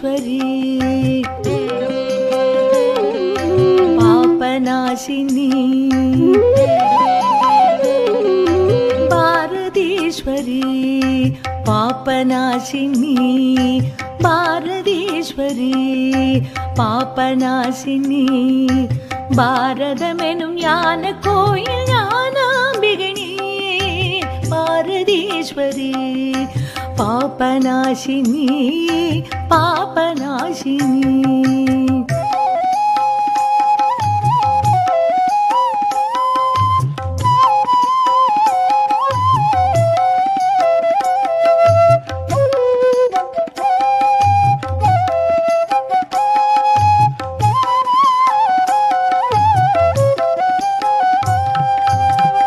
பாரதீஸ்வரி பாபநாசினி பாரதீஸ்வரி பாபநாசினி பாரதீஸ்வரி பாபநாசினி பாரதமெனும் ஞான கோயில் பாபநாசினி பாபநாசினி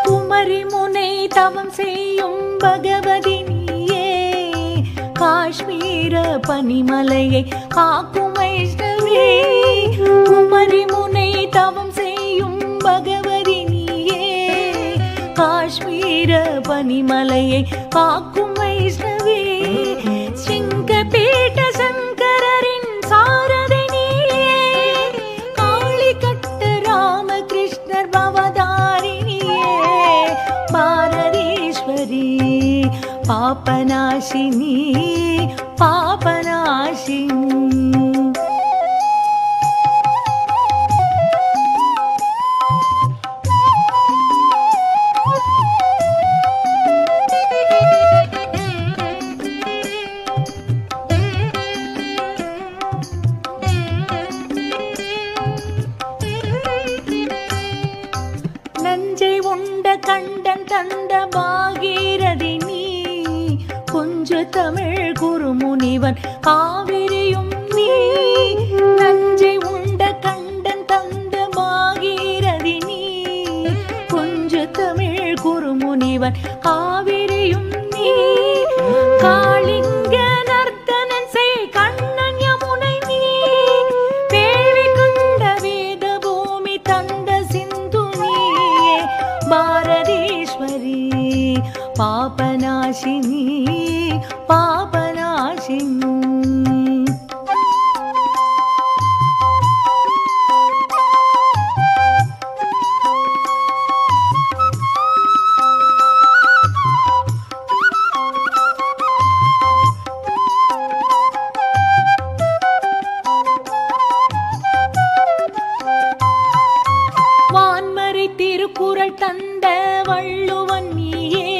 குமரி முனை தவம் செய்யும் பகவதி காஷ்மீர பனிமலையை காக்கும் வைஷ்ணவே. குமரி முனை தவம் செய்யும் பகவதி நீயே. காஷ்மீர பனிமலையை காக்கும் வைஷ்ணவே. சிங்கபீட்ட பாபநாசினி பாபநாசினி நஞ்சை உண்ட கண்டன் தந்த பாகீரதி நீ கொஞ்ச தமிழ் குருமுனிவன். காவிரியும் நீ நஞ்சை உண்ட கண்டன் தந்த பாகீரதி நீ. கொஞ்சு தமிழ் குருமுனிவன். காவிரியும் நீ காளிங்க நர்த்தனன் செய் கண்ணன் யமுனை நீ. வேள்வி கண்ட வேத பூமி தந்த சிந்து நீயே. பாரதீஸ்வரி பாபநாசினி. பாபநாசினி வான்மறை திருக்குறள் தந்த வள்ளுவன் நீயே.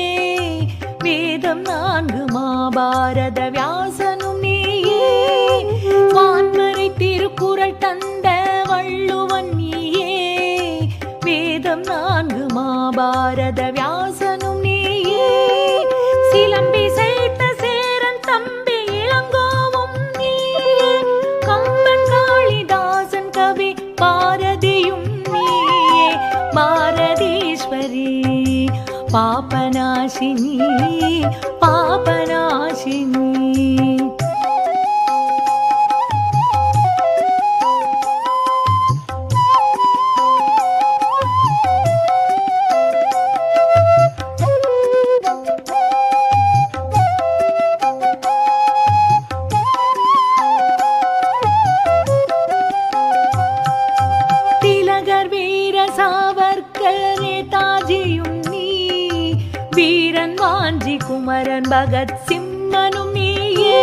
வேதம் நான்கு மாபாரத வியாசனும் நீயே. வான்மறை திருக்குறள் தந்த வள்ளுவன் நீயே. வேதம் நான்கு மாபாரத வியாசனும் நீயே. சிலம்பிசை पापनाशिनी पापनाशिनी। குமரன் பகத் சிம்மனும் நீயே.